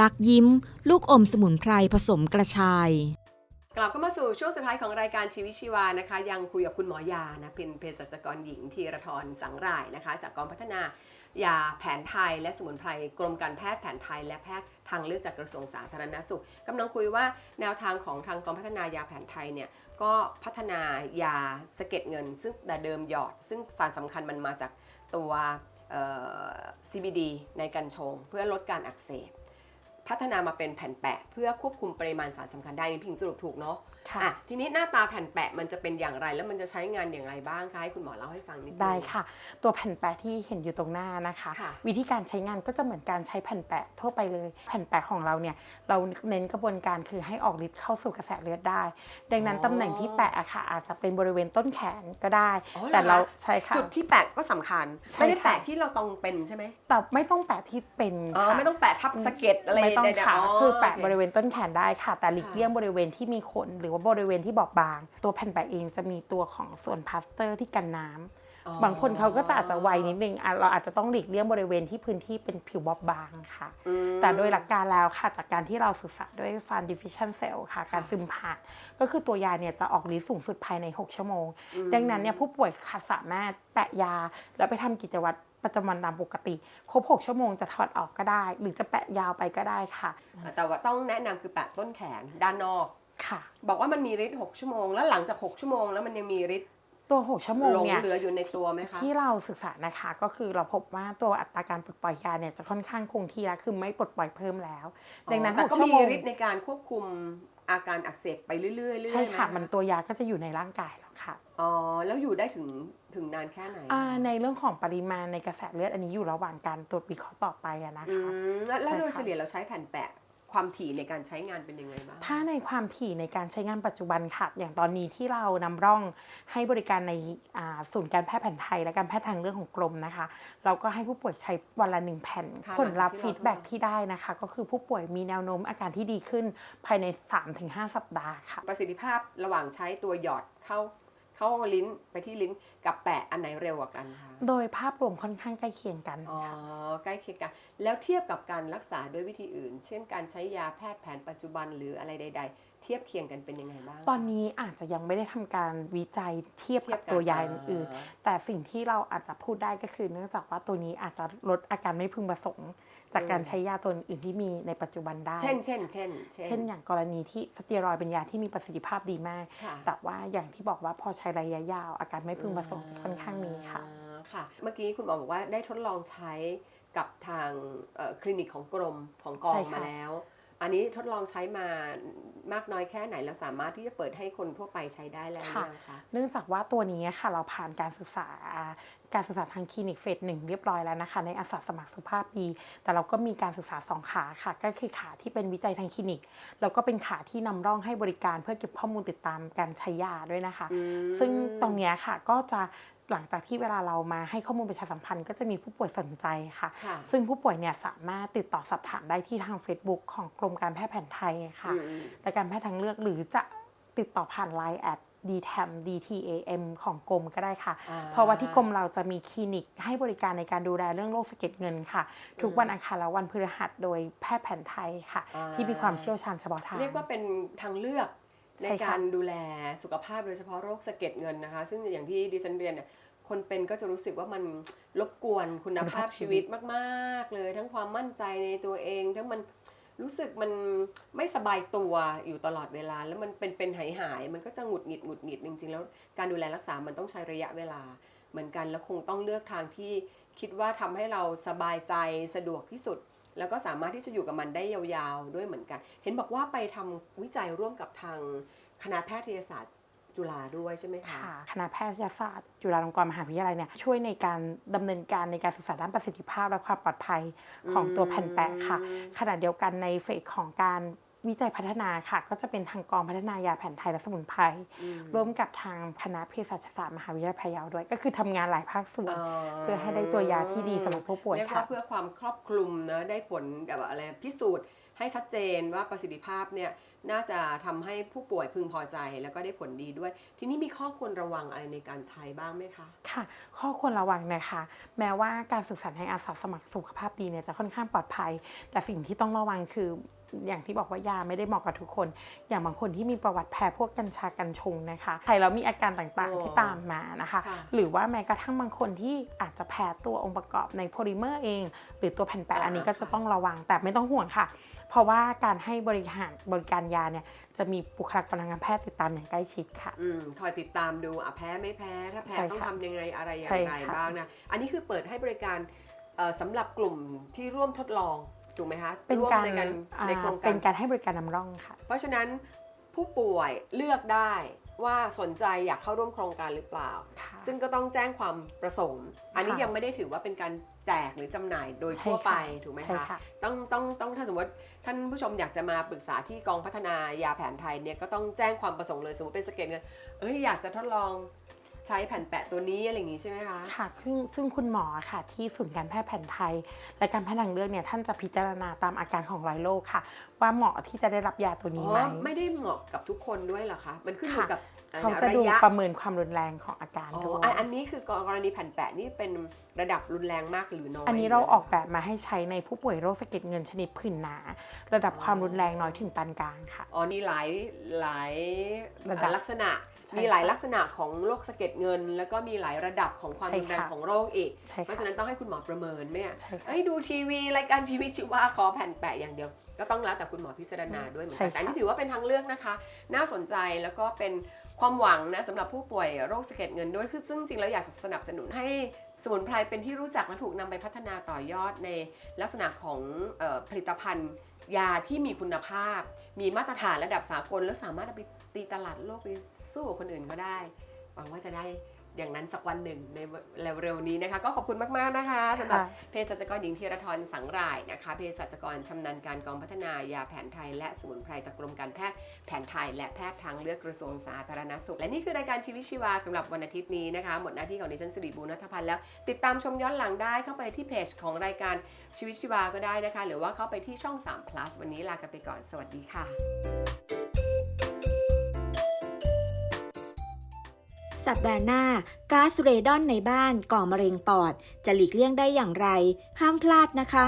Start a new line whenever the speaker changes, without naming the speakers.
ลักยิ้ม ลูกอมสมุนไพรผสมกระชาย
กลับเข้ามาสู่ช่วงสุดท้ายของรายการชีวิตชีวานะคะ ยังคุยกับคุณหมอยานะเป็นเภสัชกรหญิงธีรทรสังรายนะคะ จากกองพัฒนายาแผนไทยและสมุนไพรกรมการแพทย์แผนไทยและแพทย์ทางเลือกจากกระทรวงสาธารณสุขกำลังคุยว่าแนวทางของทางกองพัฒนายาแผนไทยเนี่ยก็พัฒนายาสะเก็ดเงิน ซึ่งแต่เดิมหยอด ซึ่งสารสำคัญมันมาจากตัว CBD ในกัญชง เพื่อลดการอักเสบ พัฒนามาเป็นแผ่นแปะ เพื่อควบคุมปริมาณสารสำคัญได้นี่พิงสรุปถูกเนาะ
ค่ะ
อะทีนี้หน้าตาแผ่นแปะมันจะเป็นอย่างไร แล้วมันจะใช้งานอย่างไรบ้างคะให้คุณหมอเล่าให้ฟังนิดนึง
ได้ค่ะ ตัวแผ่นแปะที่เห็นอยู่ตรงหน้านะคะ
ค่ะ
วิธีการใช้งานก็จะเหมือนการใช้แผ่นแปะทั่วไปเลย แผ่นแปะของเราเนี่ยเราเน้นกระบวนการคือให้ออกฤทธิ์เข้าสู่กระแสเลือดได้ ดังนั้นตำแหน่งที่แปะอะค่ะ อาจจะเป็นบริเวณต้นแขนก็ได้
อ๋อหอ
แต่เรา
คะ
ใช้ค่ะ
จุดที่แปะก็สำคัญ
ใช่
ไม่ได้
ค่ะ
แปะที่เราต้องเป็นใช่ไหม
แต่ไม่ต้องแปะที่เป็น
อ๋อ
ค่ะ
ไม่ต้องแปะทับสะเก็ดอะไร
ไม่ต้อง
ใดๆ
ค่ะ
อ๋อ
คือแปะ
โอเค
บริเวณต้นแขนได้ค่ะ แต่หลีก
ค่ะ
เลี่ยงบริเวณที่มีขนหรือว่าบริเวณที่บอบบาง ตัวแผ่นแปะเองจะมีตัวของส่วนพลาสเตอร์ที่กันน้ำ
อ๋อบา
งคนเขาก็จะอาจจะไวนิดนึงอะเราอาจจะต้องหลีกเลี่ยงบริเวณที่พื้นที่เป็นผิวบอบบางค่ะ
อืม
แต่โดยหลักการแล้วค่ะจากการที่เราศึกษาด้วย Fun Diffusion Cell ค่ะ การซึมผ่าน ก็คือตัวยาเนี่ยจะออกฤทธิ์สูงสุดภายใน 6 ชั่วโมง
อืม
ดังนั้นเนี่ยผู้ป่วยค่ะสามารถแปะยา แล้วไปทำกิจวัตรประจำวันตามปกติ ครบ 6 ชั่วโมงจะถอดออกก็ได้ หรือจะแปะยาวไปก็ได้ค่ะ
แต่ว่าต้องแนะนำคือแปะต้นแขนด้านนอก
ค่ะ
บอกว่ามันมีฤทธิ์6ชั่วโมง แล้วหลังจาก 6 ชั่วโมง แล้วมันยังมีฤทธิ์
ตัว 6 ชั่วโมง
หลง
เนี่ย
เหลืออยู่ในตัวไหมคะ
ที่เราศึกษานะคะก็คือเราพบว่าตัวอัตราการปลดปล่อยยาเนี่ยจะค่อนข้างคงที่แล้วคือไม่ปลดปล่อยเพิ่มแล้ว ดังนั้น
แต่
หก
ก็
ชั่ว
มี
โมง
ฤทธิ์ในการควบคุมอาการอักเสบไปเรื่อยๆเรื่อยๆ
ใช่ค่ะ
ไห
มันตัวยาก็จะอยู่ในร่างกายแล้วค่ะ
อ๋อแล้วอยู่ได้ถึงถึงนานแค่ไหน
อ่าในเรื่องของปริมาณในกระแสเลือดอันนี้อยู่ระหว่างการตรวจวิเคราะห์ต่อไปอะนะ
อื
คะ
มแล้วแล้ว
ใช่
โดย
ค่ะ
เฉลี่ยเราใช้แผ่นแปะ ความถี่ในการใช้งานเป็นยังไงบ้าง
ถ้าในความถี่ในการใช้งานปัจจุบันค่ะ อย่างตอนนี้ที่เรานำร่องให้บริการในอ่าศูนย์การแพทย์แผนไทย และการแพทย์ทางเลือกของกรมนะคะ เราก็ให้ผู้ป่วยใช้วันละหนึ่งแผ่น
ค่ะ
ผลลัพธ์
หลั
ฟี
งจากที่เรา
ดแบ็กที่ได้นะคะ ก็คือผู้ป่วยมีแนวโน้มอาการที่ดีขึ้นภายใน 3-5 สัปดาห์ค่ะ
ประสิทธิภาพระหว่างใช้ตัวหยอดเข้า เข้าลิ้นไปที่ลิ้นกับแปะอันไหนเร็วกว่ากันคะ
โดยภาพรวมค่อนข้างใกล้เคียงกัน
อ๋อ
ค่ะ
ใกล้เคียงกัน แล้วเทียบกับการรักษาด้วยวิธีอื่น เช่นการใช้ยาแพทย์แผนปัจจุบันหรืออะไรใด ๆ เทียบเคียงกันเป็นยังไงบ้าง
ตอนนี้อาจจะยังไม่ได้ทำการวิจัยเทียบ
เทีย
กั
บบกัน
ตัวยา
อ่า
อื่นๆแต่สิ่งที่เราอาจจะพูดได้ก็คือ เนื่องจากว่าตัวนี้อาจจะลดอาการไม่พึงประสงค์ จากการใช้ยาตัวอื่นที่มีในปัจจุบันได้
เช่นเช่นเช่น
เช่น อย่างกรณีที่สเตียรอยด์เป็นยาที่มีประสิทธิภาพดีมาก
ค่ะ
แต่ว่าอย่างที่บอกว่าพอใช้ระยะยาว อาการไม่พึงประสงค์จะค่อนข้างมีค่ะ
อ่าค่ะ เมื่อกี้คุณหมอบอกว่าได้ทดลองใช้กับทางเอ่อคลินิกของกรมของกอ
ใช่
ง
ค่ะ
มาแล้ว อันนี้ทดลองใช้มามากน้อยแค่ไหนแล้วสามารถที่จะเปิดให้คนทั่วไปใช้ได้แล้วหรือยังคะ
เนื่องจากว่าตัวนี้ค่ะเราผ่านการศึกษาการศึกษาทางคลินิกเฟสหนึ่งเรียบร้อยแล้วนะคะ ในอาสาสมัครสุขภาพดี แต่เราก็มีการศึกษาสองขาค่ะ ก็คือขาที่เป็นวิจัยทางคลินิก แล้วก็เป็นขาที่นำร่องให้บริการเพื่อเก็บข้อมูลติดตามการใช้ยาด้วยนะคะ
อืม
ซึ่งตรงเนี้ยค่ะก็จะ หลังจากที่เวลาเรามาให้ข้อมูลประชาสัมพันธ์ก็จะมีผู้ป่วยสนใจค่ะ
ค่ะ
ซึ่งผู้ป่วยเนี่ยสามารถติดต่อสอบถามได้ที่ทาง Facebook ของกรมการแพทย์แผนไทยค่ะ
อืมอืม
และการแพทย์ทางเลือกหรือจะติดต่อผ่าน Line แอด DTAM DTAM ของกรมก็ได้ค่ะ
อ่า
เพราะว่าที่กรมเราจะมีคลินิกให้บริการในการดูแลเรื่องโรคสะเก็ดเงินค่ะ ทุกวันอังคารและวันพฤหัสโดยแพทย์แผนไทยค่ะ
อ่า
ที่มีความเชี่ยวชาญเฉพาะทาง
เรียกว่าเป็นทางเลือก
ใช่
ใน
ค่ะ
การดูแลสุขภาพโดยเฉพาะโรคสะเก็ดเงินนะคะ ซึ่งอย่างที่ดิฉันเรียนเนี่ยคนเป็นก็จะรู้สึกว่ามันรบกวนคุณภาพชีวิตมาก ๆ เลย ทั้งความมั่นใจในตัวเอง ทั้งมันรู้สึกมันไม่สบายตัวอยู่ตลอดเวลา แล้วมันเป็นเป็นหายหายๆมันก็จะหงุดหงิดหงุดหงิดจริงๆ แล้วการดูแลรักษา มันต้องใช้ระยะเวลาเหมือนกันแล้วคงต้องเลือกทางที่คิดว่าทำให้เราสบายใจสะดวกที่สุด แล้วก็สามารถที่จะอยู่กับมันได้ยาวๆด้วยเหมือนกัน เห็นบอกว่าไปทำวิจัยร่วมกับทางคณะแพทยศาสตร์จุฬาด้วยใช่ไหมคะ
ค่ะคณะแพทยศาสตร์จุฬาลงกรณ์มหาวิทยาลัยเนี่ยช่วยในการดำเนินการในการศึกษาด้านประสิทธิภาพและความปลอดภัยของตัวแผ่นแปะค่ะ ขณะเดียวกันในเฟสของการ วิจัยพัฒนาค่ะ ก็จะเป็นทางกองพัฒนายาแผนไทยและสมุนไพร
อืม
ร่วมกับทางคณะเภสัชศาสตร์มหาวิทยาลัยพะเยาด้วย ก็คือทำงานหลายภาคส่วน เพื่อให้ได้ตัวยาที่ดีสำหรับผู้ป่วย
เรียก
ค่ะ
ว่าเพื่อความครอบคลุมนะได้ผลแบบอะไรพิสูจน์ให้ชัดเจนว่าประสิทธิภาพเนี่ยน่าจะทำให้ผู้ป่วยพึงพอใจแล้วก็ได้ผลดีด้วย ทีนี้มีข้อควรระวังอะไรในการใช้บ้างไหมคะ
ค่ะ ข้อควรระวังนะคะ แม้ว่าการสื่อสารให้อาสาสมัครสุขภาพดีเนี่ยจะค่อนข้างปลอดภัย แต่สิ่งที่ต้องระวังคือ อย่างที่บอกว่ายาไม่ได้เหมาะกับทุกคน อย่างบางคนที่มีประวัติแพ้พวกกัญชากัญชงนะคะใครแล้วมีอาการต่าง
โอ้
ๆที่ตามมานะคะ
ค่ะ
หรือว่าแม้กระทั่งบางคนที่อาจจะแพ้ตัวองค์ประกอบในโพลิเมอร์เอง หรือตัวแผ่นแปะ
อ่า
อันนี้ก็จะต้องระวังแต่ไม่ต้องห่วงค่ะ เพราะว่าการให้บริหารบริการยาเนี่ยจะมีบุคลากรทางการแพทย์ติดตามอย่างใกล้ชิดค่ะ
อืมคอยติดตามดูอะแพ้ไม่แพ้ ถ้าแพ้
ใช่
ต้อง
ค่ะ
ทำยังไงอะไรอย่า
ใช่
งไร
ค่ะ
บ้างนะ อันนี้คือเปิดให้บริการเอ่อสำหรับกลุ่มที่ร่วมทดลอง ถูกไหมคะ
เป็น
ร่วม
การ
ในการ
อ่า
ในโครงกา
เป็
ร
นการให้บริการนำร่องค่ะ
เพราะฉะนั้นผู้ป่วยเลือกได้ว่าสนใจอยากเข้าร่วมโครงการหรือเปล่า
ค่ะ
ซึ่งก็ต้องแจ้งความประสงค์ อันนี้
ค่ะ
ยังไม่ได้ถือว่าเป็นการแจกหรือจำหน่ายโดย
ใช่
ทั่วไป
ค่ะ
ถูกไหม
ใช่
คะ
ค่ะ
ต้องต้องต้องถ้าสมมติท่านผู้ชมอยากจะมาปรึกษาที่กองพัฒนายาแผนไทยเนี่ยก็ต้องแจ้งความประสงค์เลยสมมติเป็นสะเก็ดเงินเอ้ยอยากจะทดลอง ใช้แผ่นแปะตัวนี้อะไรอย่างงี้ใช่ไหมคะ
ค่ะซึ่งซึ่งคุณหมอค่ะที่ศูนย์การแพทย์แผนไทย และการแพทย์ทางเลือกเนี่ยท่านจะพิจารณาตามอาการของรอยโรคค่ะ ว่าเหมาะที่จะได้รับยาตัว
อ๋
นี้
อ
ไหม
ไม่ได้เหมาะกับทุกคนด้วยเหรอคะ มันขึ้นอยู่
ค่ะ
กับอ่อ
เขาจะดู
ระยะ
ประเมินความรุนแรงของอาการ
อ๋อ
ด้วย
อันอันนี้คือกรณีแผ่นแปะนี่เป็นระดับรุนแรงมากหรือน้อย
อันนี้เราออกแบบมาให้ใช้ในผู้ป่วยโรคสะเก็ดเงินชนิดผื่นหนา ระดับความรุนแรงน้อยถึงปานกลางค่ะ
อ๋อมีหลายหลาย
ระดับ
ลักษณะ
ใช่
มีหลาย
ค่ะ
ลักษณะของโรคสะเก็ดเงิน แล้วก็มีหลายระดับของความ
ใช่
รุนแรง
ค่ะ
ของโรคอีก
ใช่
เพราะ
ค่ะ
ฉะนั้นต้องให้คุณหมอประเมินไหมอะ
ใช่ค่ะ
เอ้ยดูทีวีรายการชีวิตชีวาขอแผ่นแปะอย่างเดียว ก็ต้องแล้วแต่คุณหมอพิจารณาด้วยเหมือน
ใช่
กัน
ค่ะ
แต่อันนี้ถือว่าเป็นทางเลือกนะคะ น่าสนใจแล้วก็เป็นความหวังนะสำหรับผู้ป่วยโรคสะเก็ดเงินด้วยคือซึ่งจริงแล้วอยากสนับสนุนให้สมุนไพรเป็นที่รู้จักและถูกนำไปพัฒนาต่อยอดในลักษณะของเออผลิตภัณฑ์ ยาที่มีคุณภาพ มีมาตรฐานระดับสากล แล้วสามารถเอาไปตีตลาดโลกไปสู้กับคนอื่นก็ได้ หวังว่าจะได้ อย่างนั้นสักวันหนึ่งในเร็วๆนี้นะคะ ก็ขอบคุณมากๆนะคะสำหรับ
ค่ะ
เภสัชกรหญิงธีรทรสังรายนะคะเภสัชกรชำนาญการกองพัฒนายาแผนไทย และสมุนไพรจากกรมการแพทย์แผนไทย และแพทย์ทางเลือกกระทรวงสาธารณสุข และนี่คือรายการชีวิตชีวาสำหรับวันอาทิตย์นี้นะคะหมดหน้าที่ของดิฉันสิริบูรณัฐพันธ์แล้ว ติดตามชมย้อนหลังได้เข้าไปที่เพจของรายการชีวิตชีวาก็ได้นะคะ หรือว่าเข้าไปที่ช่อง3 plus วันนี้ลากันไปก่อนสวัสดีค่ะ
สัปดาห์หน้าก๊าซเรดอนในบ้านก่อมะเร็งปอด จะหลีกเลี่ยงได้อย่างไร ห้ามพลาดนะคะ